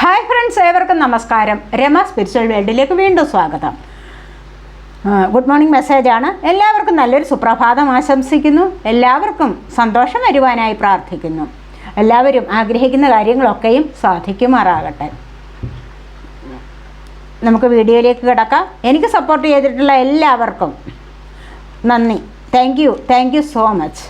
Hi friends ഏവർക്കും നമസ്കാരം. Rama spiritual വേൾഡിലേക്ക് വീണ്ടും സ്വാഗതം. ഗുഡ് മോർണിംഗ് മെസ്സേജാണ് എല്ലാവർക്കും നല്ലൊരു സുപ്രഭാതം ആശംസിക്കുന്നു. എല്ലാവർക്കും സന്തോഷം വരുവാനായി പ്രാർത്ഥിക്കുന്നു. എല്ലാവരും ആഗ്രഹിക്കുന്ന കാര്യങ്ങളൊക്കെയും സാധിക്കുമാറാകട്ടെ. നമുക്ക് വീഡിയോയിലേക്ക് കിടക്കാം. എനിക്ക് സപ്പോർട്ട് ചെയ്തിട്ടുള്ള എല്ലാവർക്കും നന്ദി. Thank you thank you so much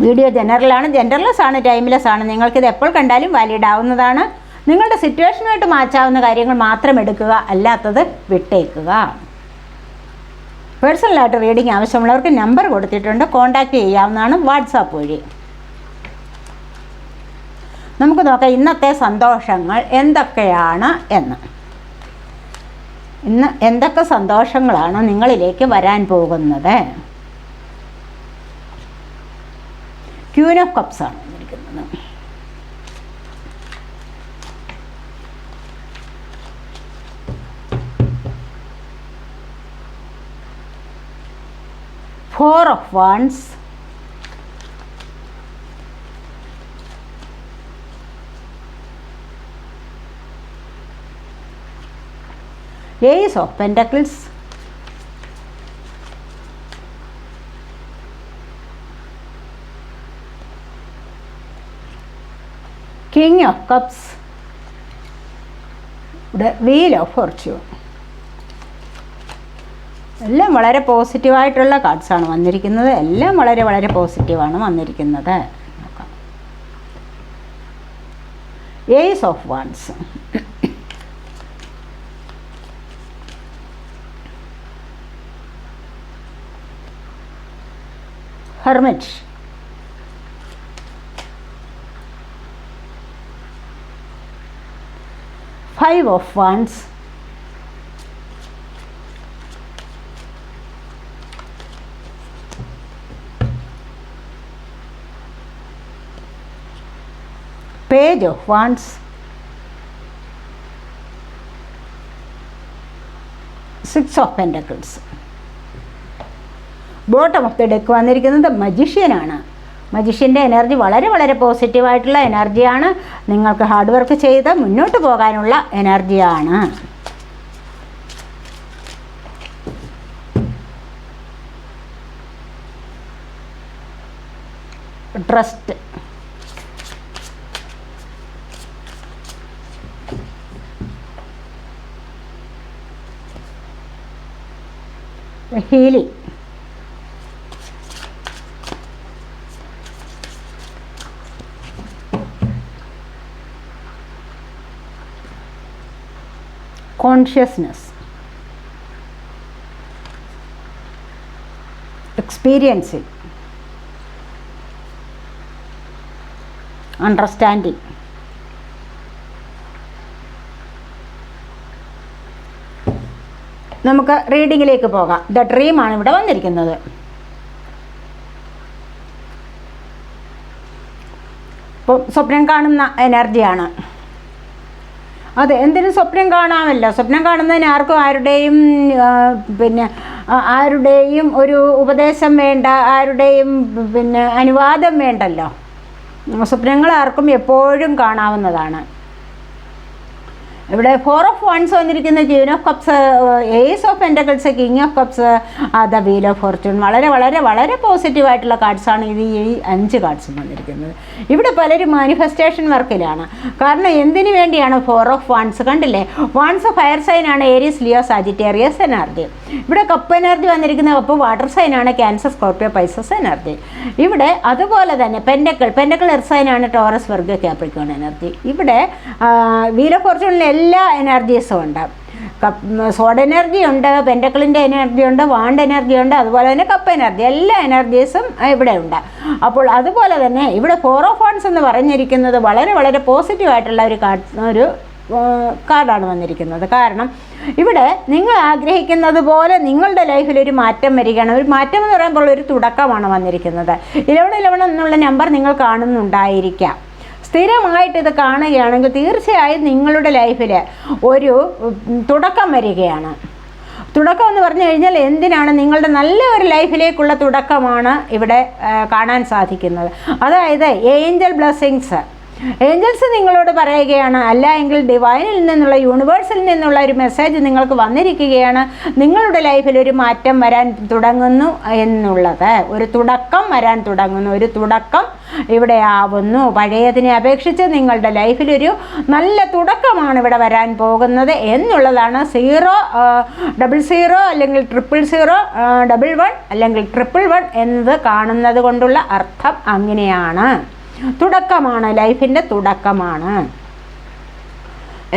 video ജനറലാണ് ജനറൽലെസ് ആണ് ടൈംലെസ് ആണ്. നിങ്ങൾക്കിത് എപ്പോൾ കണ്ടാലും വാലിഡ് ആവുന്നതാണ് നിങ്ങളുടെ സിറ്റുവേഷനുമായിട്ട് മാച്ചാവുന്ന കാര്യങ്ങൾ മാത്രം എടുക്കുക അല്ലാത്തത് വിട്ടേക്കുക. പേഴ്സണലായിട്ട് റീഡിങ് ആവശ്യമുള്ളവർക്ക് നമ്പർ കൊടുത്തിട്ടുണ്ട്. കോൺടാക്റ്റ് ചെയ്യാവുന്നതാണ് വാട്സാപ്പ് വഴി. നമുക്ക് നോക്കാം ഇന്നത്തെ സന്തോഷങ്ങൾ എന്തൊക്കെയാണ് എന്ന്. ഇന്ന് എന്തൊക്കെ സന്തോഷങ്ങളാണ് നിങ്ങളിലേക്ക് വരാൻ പോകുന്നത്? ക്യൂൻ ഓഫ് കപ്സ് ആണ് വന്നിരിക്കുന്നത്. Four of wands ace of pentacles king of cups ഇവിടെ വീൽ ഓഫ് ഫോർച്യൂൺ എല്ലാം വളരെ പോസിറ്റീവായിട്ടുള്ള കാർഡ്സാണ് വന്നിരിക്കുന്നത്. എല്ലാം വളരെ വളരെ പോസിറ്റീവാണ് വന്നിരിക്കുന്നത്. Ace of wands hermit five of wands page of wands six of pentacles bottom of the deck വന്നിരിക്കുന്നത് മജിഷ്യനാണ് മജിഷ്യന്റെ എനർജി വളരെ വളരെ പോസിറ്റീവായിട്ടുള്ള എനർജിയാണ്. നിങ്ങൾക്ക് ഹാർഡ് വർക്ക് ചെയ്ത് മുന്നോട്ട് പോകാനുള്ള എനർജിയാണ്. Trust healing consciousness experiencing understanding നമുക്ക് റീഡിങ്ങിലേക്ക് പോകാം. ദ ആണ് ഇവിടെ വന്നിരിക്കുന്നത്. അപ്പോൾ സ്വപ്നം കാണുന്ന എനർജിയാണ് അതെ എന്തിനും സ്വപ്നം കാണാമല്ലോ. സ്വപ്നം കാണുന്നതിന് ആർക്കും ആരുടെയും പിന്നെ ആരുടെയും ഒരു ഉപദേശം വേണ്ട ആരുടെയും പിന്നെ അനുവാദം വേണ്ടല്ലോ. സ്വപ്നങ്ങൾ ആർക്കും എപ്പോഴും കാണാവുന്നതാണ്. ഇവിടെ ഫോർ ഓഫ് വൺസ് വന്നിരിക്കുന്ന queen of cups ace of pentacles king of cups the wheel of fortune വളരെ വളരെ വളരെ പോസിറ്റീവായിട്ടുള്ള കാർഡ്സാണ് ഇത് ഈ അഞ്ച് കാർഡ്സും വന്നിരിക്കുന്നത്. ഇവിടെ പലരും മാനിഫെസ്റ്റേഷൻ വർക്കിലാണ് കാരണം എന്തിനു വേണ്ടിയാണ് ഫോർ ഓഫ് വൺസ് കണ്ടില്ലേ? വൺസ് ഫയർ സൈനാണ് ഏരിയസ് ലിയോ സാജിറ്റേറിയസ് എനർജി ഇവിടെ കപ്പ് എനർജി വന്നിരിക്കുന്ന കപ്പ് വാട്ടർ സൈനാണ് ക്യാൻസർ സ്കോർപ്പിയോ പൈസസ് എനർജി ഇവിടെ അതുപോലെ തന്നെ പെൻഡക്കൾ പെൻഡക്കൾ എർസൈനാണ് ടോറസ് വർഗ ക്യാപ്രിക്കോൺ എനർജി ഇവിടെ വീൽ ഓഫ് ഫോർച്യൂണിൽ എല്ലാ എനർജീസും ഉണ്ട് സോഡ് എനർജി ഉണ്ട് പെന്റക്കിളിന്റെ എനർജി ഉണ്ട് വാണ്ട് എനർജി ഉണ്ട് അതുപോലെ തന്നെ കപ്പ് എനർജി എല്ലാ എനർജീസും ഇവിടെ ഉണ്ട്. അപ്പോൾ അതുപോലെ തന്നെ ഇവിടെ ഫോറോഫോൺസ് എന്ന് പറഞ്ഞിരിക്കുന്നത് വളരെ വളരെ പോസിറ്റീവായിട്ടുള്ള ഒരു കാർഡ് ഒരു കാർഡാണ് വന്നിരിക്കുന്നത്. കാരണം ഇവിടെ നിങ്ങൾ ആഗ്രഹിക്കുന്നത് പോലെ നിങ്ങളുടെ ലൈഫിൽ ഒരു മാറ്റം വരികയാണ്. ഒരു മാറ്റം എന്ന് പറയുമ്പോൾ ഒരു തുടക്കമാണ് വന്നിരിക്കുന്നത്. ഇലവൺ ഇലവൺ എന്നുള്ള നമ്പർ നിങ്ങൾ കാണുന്നുണ്ടായിരിക്കാം. സ്ഥിരമായിട്ട് ഇത് കാണുകയാണെങ്കിൽ തീർച്ചയായും നിങ്ങളുടെ ലൈഫിൽ ഒരു തുടക്കം വരികയാണ്. തുടക്കം എന്ന് പറഞ്ഞു കഴിഞ്ഞാൽ എന്തിനാണ്? നിങ്ങളുടെ നല്ല ഒരു ലൈഫിലേക്കുള്ള തുടക്കമാണ് ഇവിടെ കാണാൻ സാധിക്കുന്നത്. അതായത് ഏഞ്ചൽ ബ്ലെസ്സിങ്സ്. ഏഞ്ചൽസ് നിങ്ങളോട് പറയുകയാണ് അല്ല എങ്കിൽ ഡിവൈനിൽ നിന്നുള്ള യൂണിവേഴ്സിൽ നിന്നുള്ള ഒരു മെസ്സേജ് നിങ്ങൾക്ക് വന്നിരിക്കുകയാണ്. നിങ്ങളുടെ ലൈഫിൽ ഒരു മാറ്റം വരാൻ തുടങ്ങുന്നു എന്നുള്ളത്. ഒരു തുടക്കം വരാൻ തുടങ്ങുന്നു. ഒരു തുടക്കം ഇവിടെ ആവുന്നു. പഴയതിനെ അപേക്ഷിച്ച് നിങ്ങളുടെ ലൈഫിലൊരു നല്ല തുടക്കമാണ് ഇവിടെ വരാൻ പോകുന്നത് എന്നുള്ളതാണ്. സീറോ ഡബിൾ സീറോ അല്ലെങ്കിൽ ട്രിപ്പിൾ സീറോ ഡബിൾ വൺ അല്ലെങ്കിൽ ട്രിപ്പിൾ വൺ എന്നത് കാണുന്നത് കൊണ്ടുള്ള അർത്ഥം അങ്ങനെയാണ്. തുടക്കമാണ്. ലൈഫിന്റെ തുടക്കമാണ്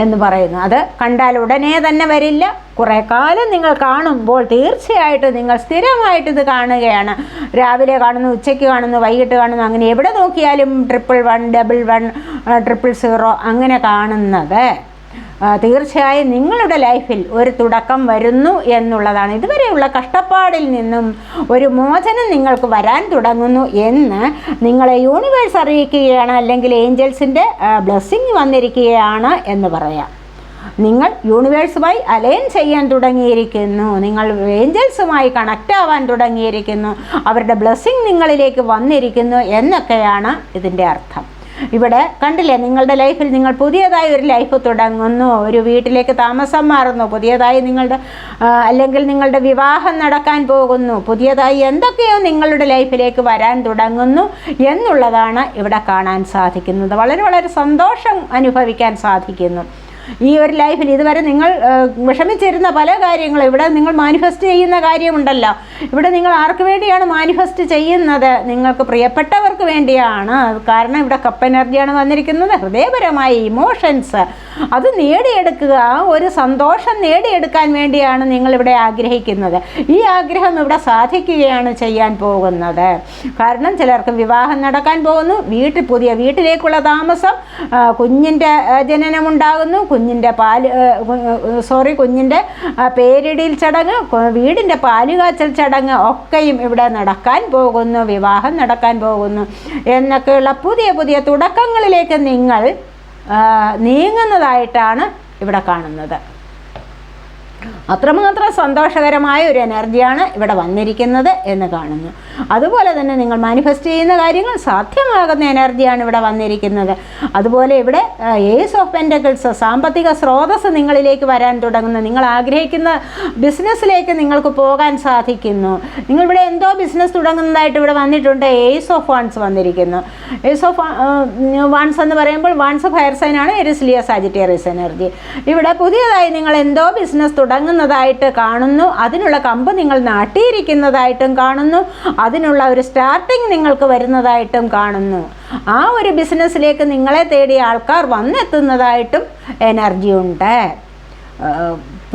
എന്ന് പറയുന്നു. അത് കണ്ടാൽ ഉടനെ തന്നെ വരില്ല. കുറേ കാലം നിങ്ങൾ കാണുമ്പോൾ തീർച്ചയായിട്ടും നിങ്ങൾ സ്ഥിരമായിട്ട് ഇത് കാണുകയാണ്. രാവിലെ കാണുന്നു ഉച്ചയ്ക്ക് കാണുന്നു വൈകിട്ട് കാണുന്നു അങ്ങനെ എവിടെ നോക്കിയാലും triple one double one triple zero അങ്ങനെ കാണുന്നത്. തീർച്ചയായും നിങ്ങളുടെ ലൈഫിൽ ഒരു തുടക്കം വരുന്നു എന്നുള്ളതാണ്. ഇതുവരെയുള്ള കഷ്ടപ്പാടിൽ നിന്നും ഒരു മോചനം നിങ്ങൾക്ക് വരാൻ തുടങ്ങുന്നു എന്ന് നിങ്ങളെ യൂണിവേഴ്സ് അറിയിക്കുകയാണ് അല്ലെങ്കിൽ ഏഞ്ചൽസിന്റെ ബ്ലെസ്സിങ് വന്നിരിക്കുകയാണ് എന്ന് പറയാം. നിങ്ങൾ യൂണിവേഴ്സുമായി അലൈൻ ചെയ്യാൻ തുടങ്ങിയിരിക്കുന്നു. നിങ്ങൾ ഏഞ്ചൽസുമായി കണക്റ്റ് ആവാൻ തുടങ്ങിയിരിക്കുന്നു. അവരുടെ ബ്ലെസ്സിങ് നിങ്ങളിലേക്ക് വന്നിരിക്കുന്നു എന്നൊക്കെയാണ് ഇതിന്റെ അർത്ഥം. ഇവിടെ കണ്ടില്ലേ നിങ്ങളുടെ ലൈഫിൽ നിങ്ങൾ പുതിയതായി ഒരു ലൈഫ് തുടങ്ങുന്നു ഒരു വീട്ടിലേക്ക് താമസം മാറുന്നു പുതിയതായി നിങ്ങളുടെ അല്ലെങ്കിൽ നിങ്ങളുടെ വിവാഹം നടക്കാൻ പോകുന്നു പുതിയതായി എന്തൊക്കെയോ നിങ്ങളുടെ ലൈഫിലേക്ക് വരാൻ തുടങ്ങുന്നു എന്നുള്ളതാണ് ഇവിടെ കാണാൻ സാധിക്കുന്നത്. വളരെ വളരെ സന്തോഷം അനുഭവിക്കാൻ സാധിക്കുന്നു. ഈ ഒരു ലൈഫിൽ ഇതുവരെ നിങ്ങൾ വിഷമിച്ചിരുന്ന പല കാര്യങ്ങളും ഇവിടെ നിങ്ങൾ മാനിഫെസ്റ്റ് ചെയ്യുന്ന കാര്യമുണ്ടല്ലോ. ഇവിടെ നിങ്ങൾ ആർക്ക് വേണ്ടിയാണ് മാനിഫെസ്റ്റ് ചെയ്യുന്നത്? നിങ്ങൾക്ക് പ്രിയപ്പെട്ടവർക്ക് വേണ്ടിയാണ്. കാരണം ഇവിടെ കപ്പ് എനർജിയാണ് വന്നിരിക്കുന്നത്. ഹൃദയപരമായ ഇമോഷൻസ് അത് നേടിയെടുക്കുക. ഒരു സന്തോഷം നേടിയെടുക്കാൻ വേണ്ടിയാണ് നിങ്ങളിവിടെ ആഗ്രഹിക്കുന്നത്. ഈ ആഗ്രഹം ഇവിടെ സാധിക്കുകയാണ് ചെയ്യാൻ പോകുന്നത്. കാരണം ചിലർക്ക് വിവാഹം നടക്കാൻ പോകുന്നു. വീട്ടിൽ പുതിയ വീട്ടിലേക്കുള്ള താമസം കുഞ്ഞിന്റെ ജനനമുണ്ടാകുന്നു. കുഞ്ഞിന്റെ പാൽ സോറി കുഞ്ഞിന്റെ പേരിടിയിൽ ചടങ്ങ് വീടിന്റെ പാലുകാച്ചൽ ചടങ്ങ് ഒക്കെയും ഇവിടെ നടക്കാൻ പോകുന്നു വിവാഹം നടക്കാൻ പോകുന്നു എന്നൊക്കെയുള്ള പുതിയ പുതിയ തുടക്കങ്ങളിലേക്ക് നിങ്ങൾ നീങ്ങുന്നതായിട്ടാണ് ഇവിടെ കാണുന്നത്. അത്രമാത്രം സന്തോഷകരമായ ഒരു എനർജിയാണ് ഇവിടെ വന്നിരിക്കുന്നത് എന്ന് കാണുന്നു. അതുപോലെ തന്നെ നിങ്ങൾ മാനിഫെസ്റ്റ് ചെയ്യുന്ന കാര്യങ്ങൾ സാധ്യമാകുന്ന എനർജിയാണ് ഇവിടെ വന്നിരിക്കുന്നത്. അതുപോലെ ഇവിടെ ഏസ് ഓഫ് പെന്റക്കിൾസ് സാമ്പത്തിക സ്രോതസ് നിങ്ങളിലേക്ക് വരാൻ തുടങ്ങുന്നു. നിങ്ങൾ ആഗ്രഹിക്കുന്ന ബിസിനസ്സിലേക്ക് നിങ്ങൾക്ക് പോകാൻ സാധിക്കുന്നു. നിങ്ങളിവിടെ എന്തോ ബിസിനസ് തുടങ്ങുന്നതായിട്ട് ഇവിടെ വന്നിട്ടുണ്ട്. ഏസ് ഓഫ് വൺസ് വന്നിരിക്കുന്നു. ഏസ് ഓഫ് വൺസ് എന്ന് പറയുമ്പോൾ വാൺസ് ഫയർ സൈനാണ് എരിസ്ലിയ സാജിറ്റേറിയസ് എനർജി ഇവിടെ പുതിയതായി നിങ്ങൾ എന്തോ ബിസിനസ് തുടങ്ങുന്നതായിട്ട് കാണുന്നു. അതിനുള്ള കമ്പ് നിങ്ങൾ നാട്ടിയിരിക്കുന്നതായിട്ടും കാണുന്നു. അതിനുള്ള ഒരു സ്റ്റാർട്ടിങ് നിങ്ങൾക്ക് വരുന്നതായിട്ടും കാണുന്നു. ആ ഒരു ബിസിനസ്സിലേക്ക് നിങ്ങളെ തേടിയ ആൾക്കാർ വന്നെത്തുന്നതായിട്ടും എനർജി ഉണ്ട്.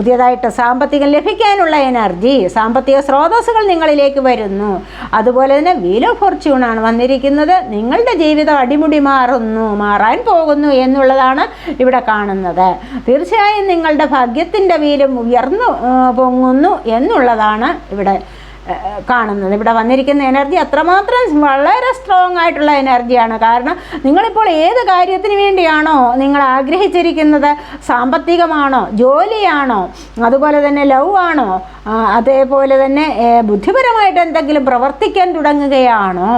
പുതിയതായിട്ട് സാമ്പത്തികം ലഭിക്കാനുള്ള എനർജി സാമ്പത്തിക സ്രോതസ്സുകൾ നിങ്ങളിലേക്ക് വരുന്നു. അതുപോലെ തന്നെ വീൽ ഓഫ് ഫോർച്യൂണാണ് വന്നിരിക്കുന്നത്. നിങ്ങളുടെ ജീവിതം അടിമുടി മാറുന്നു മാറാൻ പോകുന്നു എന്നുള്ളതാണ് ഇവിടെ കാണുന്നത്. തീർച്ചയായും നിങ്ങളുടെ ഭാഗ്യത്തിന്റെ വീലും ഉയർന്നു പൊങ്ങുന്നു എന്നുള്ളതാണ് ഇവിടെ കാണുന്നത്. ഇവിടെ വന്നിരിക്കുന്ന എനർജി അത്രമാത്രം വളരെ സ്ട്രോങ് ആയിട്ടുള്ള എനർജിയാണ് കാരണം നിങ്ങളിപ്പോൾ ഏത് കാര്യത്തിന് വേണ്ടിയാണോ നിങ്ങൾ ആഗ്രഹിച്ചിരിക്കുന്നത്? സാമ്പത്തികമാണോ? ജോലിയാണോ? അതുപോലെ തന്നെ ലവ് ആണോ? അതേപോലെ തന്നെ ബുദ്ധിപരമായിട്ട് എന്തെങ്കിലും പ്രവർത്തിക്കാൻ തുടങ്ങുകയാണോ?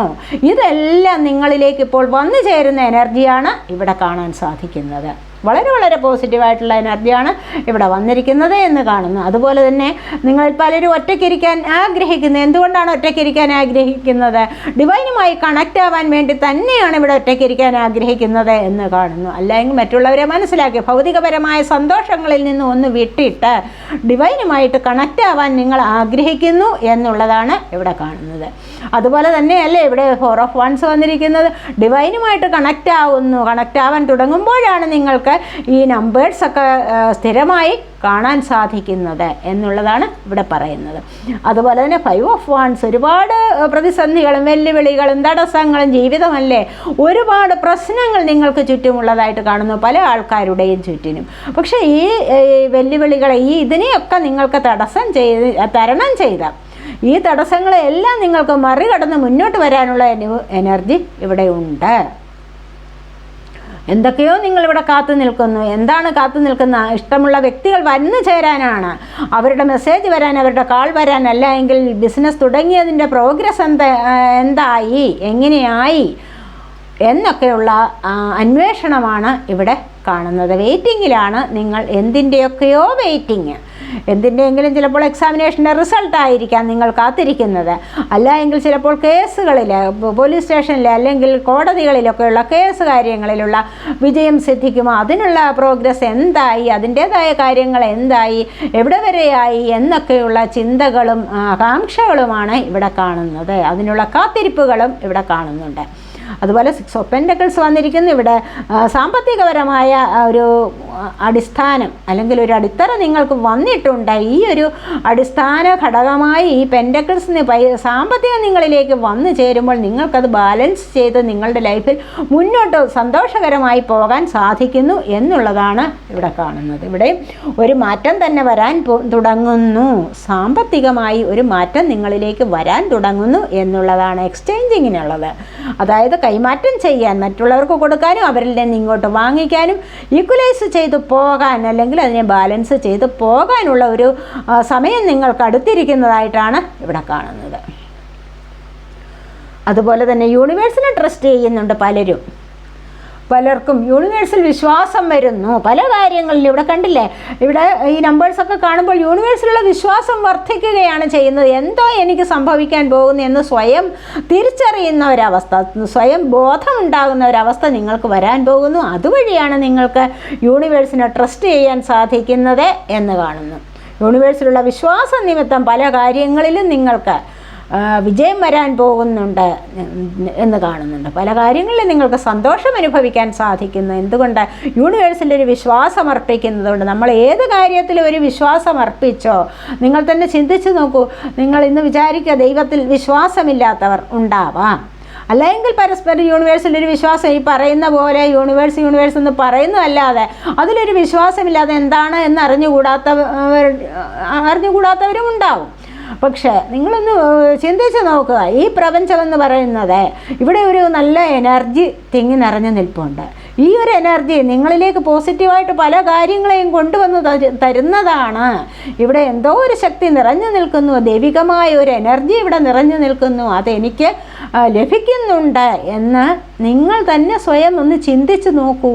ഇതെല്ലാം നിങ്ങളിലേക്ക് ഇപ്പോൾ വന്നു ചേരുന്ന എനർജിയാണ് ഇവിടെ കാണാൻ സാധിക്കുന്നത്. വളരെ വളരെ പോസിറ്റീവായിട്ടുള്ള എനർജിയാണ് ഇവിടെ വന്നിരിക്കുന്നത് എന്ന് കാണുന്നു. അതുപോലെ തന്നെ നിങ്ങൾ പലരും ഒറ്റയ്ക്കിരിക്കാൻ ആഗ്രഹിക്കുന്നത് എന്തുകൊണ്ടാണ് ഒറ്റയ്ക്കിരിക്കാൻ ആഗ്രഹിക്കുന്നത്? ഡിവൈനുമായി കണക്റ്റ് ആവാൻ വേണ്ടി തന്നെയാണ് ഇവിടെ ഒറ്റയ്ക്കിരിക്കാൻ ആഗ്രഹിക്കുന്നത് എന്ന് കാണുന്നു. അല്ലെങ്കിൽ മറ്റുള്ളവരെ മനസ്സിലാക്കി ഭൗതികപരമായ സന്തോഷങ്ങളിൽ നിന്ന് ഒന്ന് വിട്ടിട്ട് ഡിവൈനുമായിട്ട് കണക്റ്റ് ആവാൻ നിങ്ങൾ ആഗ്രഹിക്കുന്നു എന്നുള്ളതാണ് ഇവിടെ കാണുന്നത്. അതുപോലെ തന്നെയല്ലേ ഇവിടെ ഫോർ ഓഫ് വൺസ് വന്നിരിക്കുന്നത്. ഡിവൈനുമായിട്ട് കണക്റ്റ് ആവുന്നു. കണക്റ്റ് ആവാൻ തുടങ്ങുമ്പോഴാണ് നിങ്ങൾക്ക് ഈ നമ്പേഴ്സൊക്കെ സ്ഥിരമായി കാണാൻ സാധിക്കുന്നത് എന്നുള്ളതാണ് ഇവിടെ പറയുന്നത്. അതുപോലെ തന്നെ ഫൈവ് ഓഫ് വൺസ് ഒരുപാട് പ്രതിസന്ധികളും വെല്ലുവിളികളും തടസ്സങ്ങളും ജീവിതമല്ലേ? ഒരുപാട് പ്രശ്നങ്ങൾ നിങ്ങൾക്ക് ചുറ്റുമുള്ളതായിട്ട് കാണുന്നു. പല ആൾക്കാരുടെയും ചുറ്റിനും. പക്ഷേ ഈ വെല്ലുവിളികളെ ഈ ഇതിനെയൊക്കെ നിങ്ങൾക്ക് തടസ്സം ചെയ്ത് തരണം ചെയ്ത ഈ തടസ്സങ്ങളെല്ലാം നിങ്ങൾക്ക് മറികടന്ന് മുന്നോട്ട് വരാനുള്ള എന- എനർജി ഇവിടെ ഉണ്ട്. എന്തൊക്കെയോ നിങ്ങളിവിടെ കാത്തു നിൽക്കുന്നു. എന്താണ് കാത്തു നിൽക്കുന്ന? ഇഷ്ടമുള്ള വ്യക്തികൾ വന്നു ചേരാനാണ്. അവരുടെ മെസ്സേജ് വരാൻ അവരുടെ കാൾ വരാൻ അല്ല എങ്കിൽ ബിസിനസ് തുടങ്ങിയതിന്റെ പ്രോഗ്രസ് എന്താ എന്തായി? എങ്ങനെയായി? എന്നൊക്കെയുള്ള അന്വേഷണമാണ് ഇവിടെ കാണുന്നത്. വെയിറ്റിങ്ങിലാണ് നിങ്ങൾ എന്തിന്റെയൊക്കെയോ വെയിറ്റിങ് എന്തിന്റെയെങ്കിലും ചിലപ്പോൾ എക്സാമിനേഷന്റെ റിസൾട്ടായിരിക്കാം നിങ്ങൾ കാത്തിരിക്കുന്നത്. അല്ല എങ്കിൽ ചിലപ്പോൾ കേസുകളിൽ പോലീസ് സ്റ്റേഷനിൽ അല്ലെങ്കിൽ കോടതികളിലൊക്കെയുള്ള കേസ് കാര്യങ്ങളിലുള്ള വിജയം സിദ്ധിക്കുമോ? അതിനുള്ള പ്രോഗ്രസ് എന്തായി? അതിന്റേതായ കാര്യങ്ങൾ എന്തായി? എവിടെ വരെയായി? എന്നൊക്കെയുള്ള ചിന്തകളും ആകാംക്ഷകളുമാണ് ഇവിടെ കാണുന്നത്. അതിനുള്ള കാത്തിരിപ്പുകളും ഇവിടെ കാണുന്നുണ്ട്. അതുപോലെ സിക്സ് ഓഫ് പെന്റക്കിൾസ് വന്നിരിക്കുന്നു. ഇവിടെ സാമ്പത്തികപരമായ ഒരു അടിസ്ഥാനം അല്ലെങ്കിൽ ഒരു അടിത്തറ നിങ്ങൾക്ക് വന്നിട്ടുണ്ട്. ഈ ഒരു അടിസ്ഥാന ഘടകമായി ഈ പെന്റക്കിൾസിന് പൈ സാമ്പത്തികം നിങ്ങളിലേക്ക് വന്നു ചേരുമ്പോൾ നിങ്ങൾക്കത് ബാലൻസ് ചെയ്ത് നിങ്ങളുടെ ലൈഫിൽ മുന്നോട്ട് സന്തോഷകരമായി പോകാൻ സാധിക്കുന്നു എന്നുള്ളതാണ് ഇവിടെ കാണുന്നത്. ഇവിടെ ഒരു മാറ്റം തന്നെ വരാൻ തുടങ്ങുന്നു. സാമ്പത്തികമായി ഒരു മാറ്റം നിങ്ങളിലേക്ക് വരാൻ തുടങ്ങുന്നു എന്നുള്ളതാണ് എക്സ്ചേഞ്ചിങ്ങിനുള്ളത് അതായത് കൈമാറ്റം ചെയ്യാൻ മറ്റുള്ളവർക്ക് കൊടുക്കാനും അവരിൽ നിന്ന് ഇങ്ങോട്ട് വാങ്ങിക്കാനും ഈക്വലൈസ് ചെയ്ത് പോകാൻ അല്ലെങ്കിൽ അതിനെ ബാലൻസ് ചെയ്ത് പോകാനുള്ള ഒരു സമയം നിങ്ങൾക്ക് അടുത്തിരിക്കുന്നതായിട്ടാണ് ഇവിടെ കാണുന്നത്. അതുപോലെ തന്നെ യൂണിവേഴ്സിനെ ട്രസ്റ്റ് ചെയ്യുന്നുണ്ട് പലരും. പലർക്കും യൂണിവേഴ്സിൽ വിശ്വാസം വരുന്നു. പല കാര്യങ്ങളിലും ഇവിടെ കണ്ടില്ലേ? ഇവിടെ ഈ നമ്പേഴ്സൊക്കെ കാണുമ്പോൾ യൂണിവേഴ്സിലുള്ള വിശ്വാസം വർദ്ധിക്കുകയാണ് ചെയ്യുന്നത്. എന്തോ എനിക്ക് സംഭവിക്കാൻ പോകുന്നു എന്ന് സ്വയം തിരിച്ചറിയുന്ന ഒരവസ്ഥ സ്വയം ബോധമുണ്ടാകുന്ന ഒരവസ്ഥ നിങ്ങൾക്ക് വരാൻ പോകുന്നു. അതുവഴിയാണ് നിങ്ങൾക്ക് യൂണിവേഴ്സിനെ ട്രസ്റ്റ് ചെയ്യാൻ സാധിക്കുന്നത് എന്ന് കാണുന്നു. യൂണിവേഴ്സിലുള്ള വിശ്വാസ നിമിത്തം പല കാര്യങ്ങളിലും നിങ്ങൾക്ക് വിജയം വരാൻ പോകുന്നുണ്ട് എന്ന് കാണുന്നുണ്ട്. പല കാര്യങ്ങളിലും നിങ്ങൾക്ക് സന്തോഷം അനുഭവിക്കാൻ സാധിക്കുന്നു. എന്തുകൊണ്ട് യൂണിവേഴ്സിന്റെ ഒരു വിശ്വാസം അർപ്പിക്കുന്നതുകൊണ്ട് നമ്മൾ ഏത് കാര്യത്തിലും ഒരു വിശ്വാസം അർപ്പിച്ചോ നിങ്ങൾ തന്നെ ചിന്തിച്ചു നോക്കൂ നിങ്ങൾ ഇന്ന് വിചാരിക്കുക ദൈവത്തിൽ വിശ്വാസമില്ലാത്തവർ ഉണ്ടാവാം. അല്ലെങ്കിൽ പരസ്പരം യൂണിവേഴ്സിൽ ഒരു വിശ്വാസം ഈ പറയുന്ന പോലെ യൂണിവേഴ്സ് യൂണിവേഴ്സ് എന്ന് പറയുന്നതല്ലാതെ അതിലൊരു വിശ്വാസമില്ലാതെ എന്താണ് എന്ന് അറിഞ്ഞുകൂടാത്തവർ അറിഞ്ഞുകൂടാത്തവരും ഉണ്ടാവും. പക്ഷേ നിങ്ങളൊന്ന് ചിന്തിച്ച് നോക്കുക. ഈ പ്രപഞ്ചമെന്ന് പറയുന്നത് ഇവിടെ ഒരു നല്ല എനർജി തിങ്ങി നിറഞ്ഞു നിൽപ്പുണ്ട്. ഈ ഒരു എനർജി നിങ്ങളിലേക്ക് പോസിറ്റീവായിട്ട് പല കാര്യങ്ങളെയും കൊണ്ടുവന്ന് തരുന്നതാണ്. ഇവിടെ എന്തോ ഒരു ശക്തി നിറഞ്ഞു നിൽക്കുന്നു. ദൈവികമായ ഒരു എനർജി ഇവിടെ നിറഞ്ഞു നിൽക്കുന്നു. അതെനിക്ക് ലഭിക്കുന്നുണ്ട് എന്ന് നിങ്ങൾ തന്നെ സ്വയം ഒന്ന് ചിന്തിച്ച് നോക്കൂ.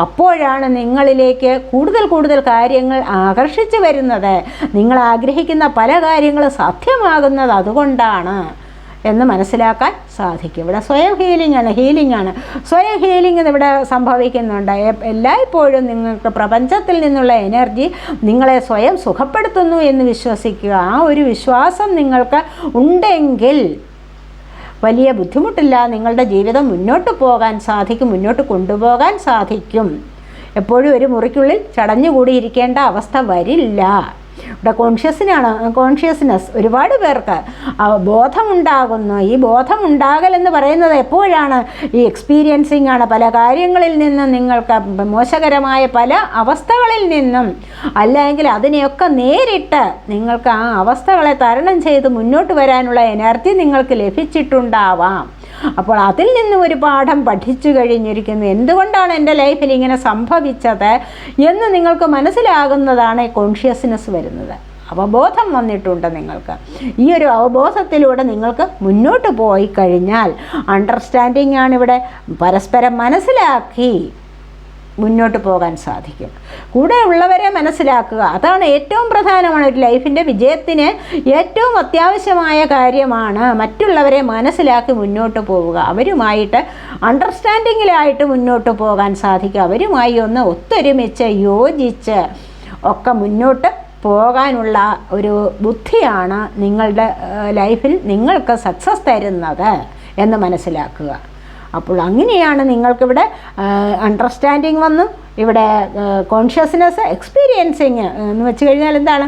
അപ്പോഴാണ് നിങ്ങളിലേക്ക് കൂടുതൽ കൂടുതൽ കാര്യങ്ങൾ ആകർഷിച്ചു വരുന്നത്. നിങ്ങൾ ആഗ്രഹിക്കുന്ന പല കാര്യങ്ങളും സാധ്യമാകുന്നത് അതുകൊണ്ടാണ് എന്ന് മനസ്സിലാക്കാൻ സാധിക്കും. ഇവിടെ സ്വയം ഹീലിംഗ് ആണ് ഹീലിംഗ് ആണ്. സ്വയം ഹീലിംഗ് ഇവിടെ സംഭവിക്കുന്നുണ്ട്. എല്ലായ്പ്പോഴും നിങ്ങൾക്ക് പ്രപഞ്ചത്തിൽ നിന്നുള്ള എനർജി നിങ്ങളെ സ്വയം സുഖപ്പെടുത്തുന്നു എന്ന് വിശ്വസിക്കുക. ആ ഒരു വിശ്വാസം നിങ്ങൾക്ക് ഉണ്ടെങ്കിൽ വലിയ ബുദ്ധിമുട്ടില്ല. നിങ്ങളുടെ ജീവിതം മുന്നോട്ട് പോകാൻ സാധിക്കും മുന്നോട്ട് കൊണ്ടുപോകാൻ സാധിക്കും. എപ്പോഴും ഒരു മുറിക്കുള്ളിൽ ചടഞ്ഞുകൂടിയിരിക്കേണ്ട അവസ്ഥ വരില്ല. ഇവിടെ കോൺഷ്യസിനാണ് കോൺഷ്യസ്നെസ് ഒരുപാട് പേർക്ക് ബോധമുണ്ടാകുന്നു. ഈ ബോധമുണ്ടാകൽ എന്ന് പറയുന്നത് എപ്പോഴാണ്? ഈ എക്സ്പീരിയൻസിങ് ആണ്. പല കാര്യങ്ങളിൽ നിന്നും നിങ്ങൾക്ക് മോശകരമായ പല അവസ്ഥകളിൽ നിന്നും. അല്ലെങ്കിൽ അതിനെയൊക്കെ നേരിട്ട് നിങ്ങൾക്ക് ആ അവസ്ഥകളെ തരണം ചെയ്ത് മുന്നോട്ട് വരാനുള്ള എനർജി നിങ്ങൾക്ക് ലഭിച്ചിട്ടുണ്ടാവാം. അപ്പോൾ അതിൽ നിന്നും ഒരു പാഠം പഠിച്ചു കഴിഞ്ഞിരിക്കുന്നു. എന്തുകൊണ്ടാണ് എന്റെ ലൈഫിൽ ഇങ്ങനെ സംഭവിച്ചത് എന്ന് നിങ്ങൾക്ക് മനസ്സിലാകുന്നതാണ് കോൺഷ്യസ്നെസ് വരുന്നത്. അവബോധം വന്നിട്ടുണ്ട് നിങ്ങൾക്ക്. ഈ ഒരു അവബോധത്തിലൂടെ നിങ്ങൾക്ക് മുന്നോട്ട് പോയി കഴിഞ്ഞാൽ അണ്ടർസ്റ്റാൻഡിംഗ് ആണ് ഇവിടെ പരസ്പരം മനസ്സിലാക്കി മുന്നോട്ട് പോകാൻ സാധിക്കും. കൂടെ ഉള്ളവരെ മനസ്സിലാക്കുക. അതാണ് ഏറ്റവും പ്രധാനമാണ് ഒരു ലൈഫിന്റെ വിജയത്തിന് ഏറ്റവും അത്യാവശ്യമായ കാര്യമാണ് മറ്റുള്ളവരെ മനസ്സിലാക്കി മുന്നോട്ട് പോവുക. അവരുമായിട്ട് അണ്ടർസ്റ്റാൻഡിങ്ങിലായിട്ട് മുന്നോട്ട് പോകാൻ സാധിക്കുക. അവരുമായി ഒന്ന് ഒത്തൊരുമിച്ച് യോജിച്ച് ഒക്കെ മുന്നോട്ട് പോകാനുള്ള ഒരു ബുദ്ധിയാണ് നിങ്ങളുടെ ലൈഫിൽ നിങ്ങൾക്ക് സക്സസ് തരുന്നത് എന്ന് മനസ്സിലാക്കുക. അപ്പോൾ അങ്ങനെയാണ് നിങ്ങൾക്കിവിടെ അണ്ടർസ്റ്റാൻഡിങ് വന്ന്. ഇവിടെ കോൺഷ്യസ്നെസ് എക്സ്പീരിയൻസിങ് എന്ന് വെച്ച് കഴിഞ്ഞാൽ എന്താണ്?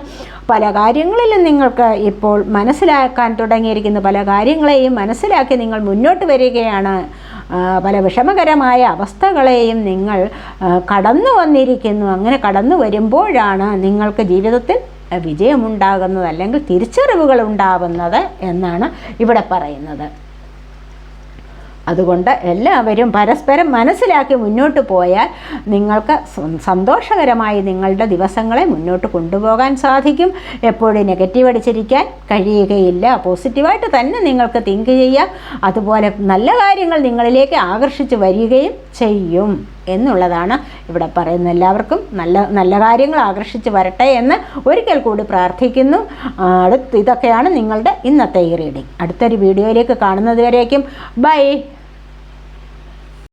പല കാര്യങ്ങളിലും നിങ്ങൾക്ക് ഇപ്പോൾ മനസ്സിലാക്കാൻ തുടങ്ങിയിരിക്കുന്ന. പല കാര്യങ്ങളെയും മനസ്സിലാക്കി നിങ്ങൾ മുന്നോട്ട് വരികയാണ്. പല വിഷമകരമായ അവസ്ഥകളെയും നിങ്ങൾ കടന്നു വന്നിരിക്കുന്നു. അങ്ങനെ കടന്നു വരുമ്പോഴാണ് നിങ്ങൾക്ക് ജീവിതത്തിൽ വിജയമുണ്ടാകുന്നത് അല്ലെങ്കിൽ തിരിച്ചറിവുകൾ ഉണ്ടാകുന്നത് എന്നാണ് ഇവിടെ പറയുന്നത്. അതുകൊണ്ട് എല്ലാവരും പരസ്പരം മനസ്സിലാക്കി മുന്നോട്ട് പോയാൽ നിങ്ങൾക്ക് സന്തോഷകരമായി നിങ്ങളുടെ ദിവസങ്ങളെ മുന്നോട്ട് കൊണ്ടുപോകാൻ സാധിക്കും. എപ്പോഴും നെഗറ്റീവ് അടിച്ചിരിക്കാൻ കഴിയുകയില്ല. പോസിറ്റീവായിട്ട് തന്നെ നിങ്ങൾക്ക് തിങ്ക് ചെയ്യാം. അതുപോലെ നല്ല കാര്യങ്ങൾ നിങ്ങളിലേക്ക് ആകർഷിച്ച് വരികയും ചെയ്യും. എന്നുള്ളതാണ് ഇവിടെ പറയുന്നത്. എല്ലാവർക്കും നല്ല നല്ല കാര്യങ്ങൾ ആകർഷിച്ച് വരട്ടെ എന്ന് ഒരിക്കൽ കൂടി പ്രാർത്ഥിക്കുന്നു. അടുത്ത് ഇതൊക്കെയാണ് നിങ്ങളുടെ ഇന്നത്തെ ഈ റീഡിംഗ്. അടുത്തൊരു വീഡിയോയിലേക്ക് കാണുന്നതുവരേക്കും ബൈ.